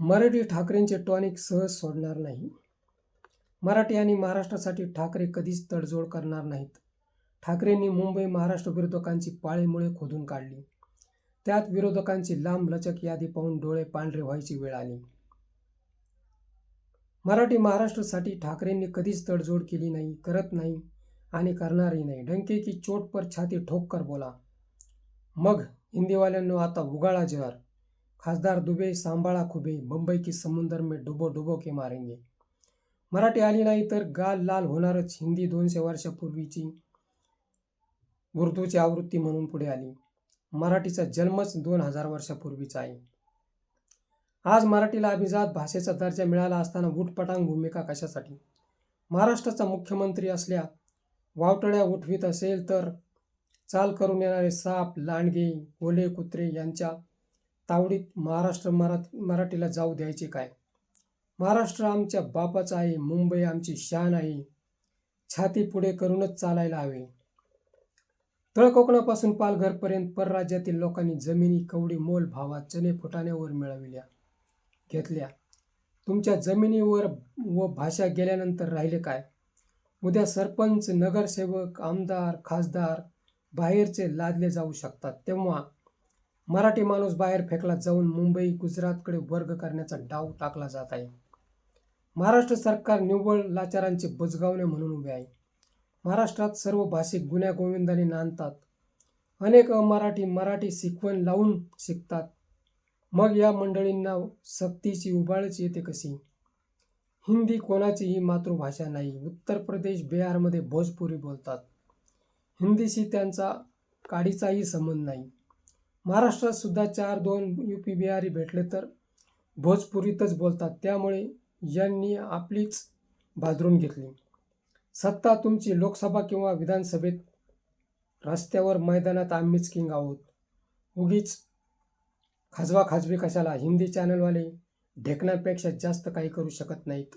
Marathi ठाकरेंचे tonic सहज सोडणार नाही. मराठी आणि महाराष्ट्रासाठी ठाकरे कधीच तडजोड करणार नाहीत. ठाकरेंनी मुंबई महाराष्ट्र विरोधकांची पाळीमुळे खोदून काढली. त्यात विरोधकांची लांब लचक यादी पाहून डोळे पांढरे व्हायची वेळ आली. मराठी महाराष्ट्रासाठी ठाकरेंनी कधीच तडजोड केली नाही करत नाही आणि करणारही नाही. डंके की चोट पर छाती ठोक कर बोला. मग हिंदीवाल्यांनो आता उगाळा जहर खासदार दुबे सांभाळा खुबे मुंबई की समुंदर में डुबो डुबो के मारेंगे। मराठी आली नाही तर गाल लाल होणारच हिंदी दोनशे वर्षापूर्वीची उर्दूची आवृत्ती म्हणून पुढे आली. मराठीचा जन्मच दोन हजार वर्षापूर्वीचा आहे. आज मराठीला अभिजात भाषेचा दर्जा मिळाला असताना उठपटांग भूमिका कशासाठी? महाराष्ट्राचा मुख्यमंत्री असल्या वावटळ्या उठवीत असेल तर चाल करून येणारे साप लांडगे ओले कुत्रे यांच्या तावडीत महाराष्ट्र मराठ मराठीला जाऊ द्यायचे काय? महाराष्ट्र आमच्या बापाचा आहे मुंबई आमची शान आहे. छाती पुढे करूनच चालायला हवे. तळकोकणापासून पालघरपर्यंत परराज्यातील लोकांनी जमिनी कवडी मोल भावात चने फुटाण्यावर मिळविल्या घेतल्या. तुमच्या जमिनीवर व भाषा गेल्यानंतर राहिले काय? उद्या सरपंच नगरसेवक आमदार खासदार बाहेरचे लादले जाऊ शकतात. तेव्हा मराठी माणूस बाहेर फेकला जाऊन मुंबई गुजरातकडे वर्ग करण्याचा डाव टाकला जात आहे. महाराष्ट्र सरकार निव्वळ लाचारांचे बुजगावणे म्हणून उभे आहे. महाराष्ट्रात सर्व भाषिक गुन्ह्या गोविंदाने नांदतात. अनेक अमराठी मराठी शिकवण लावून शिकतात. मग या मंडळींना सक्तीची उबाळच येते कशी? हिंदी कोणाची ही मातृभाषा नाही. उत्तर प्रदेश बिहारमध्ये भोजपुरी बोलतात. हिंदीशी त्यांचा काडीचाही संबंध नाही. महाराष्ट्रात सुद्धा चार दोन यू पी बिहारी भेटले तर भोजपुरीतच बोलतात. त्यामुळे यांनी आपलीच भादरून घेतली. सत्ता तुमची लोकसभा किंवा विधानसभेत रस्त्यावर मैदानात आम्हीच किंग आहोत. उगीच खाजवा खाजवी कशाला? हिंदी चॅनलवाले ढेकण्यापेक्षा जास्त काही करू शकत नाहीत.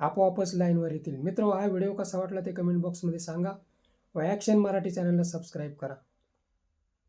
आपोआपच लाईनवर येतील. मित्र हा व्हिडिओ कसा वाटला ते कमेंट बॉक्समध्ये सांगा व ॲक्शन मराठी चॅनलला सबस्क्राईब करा.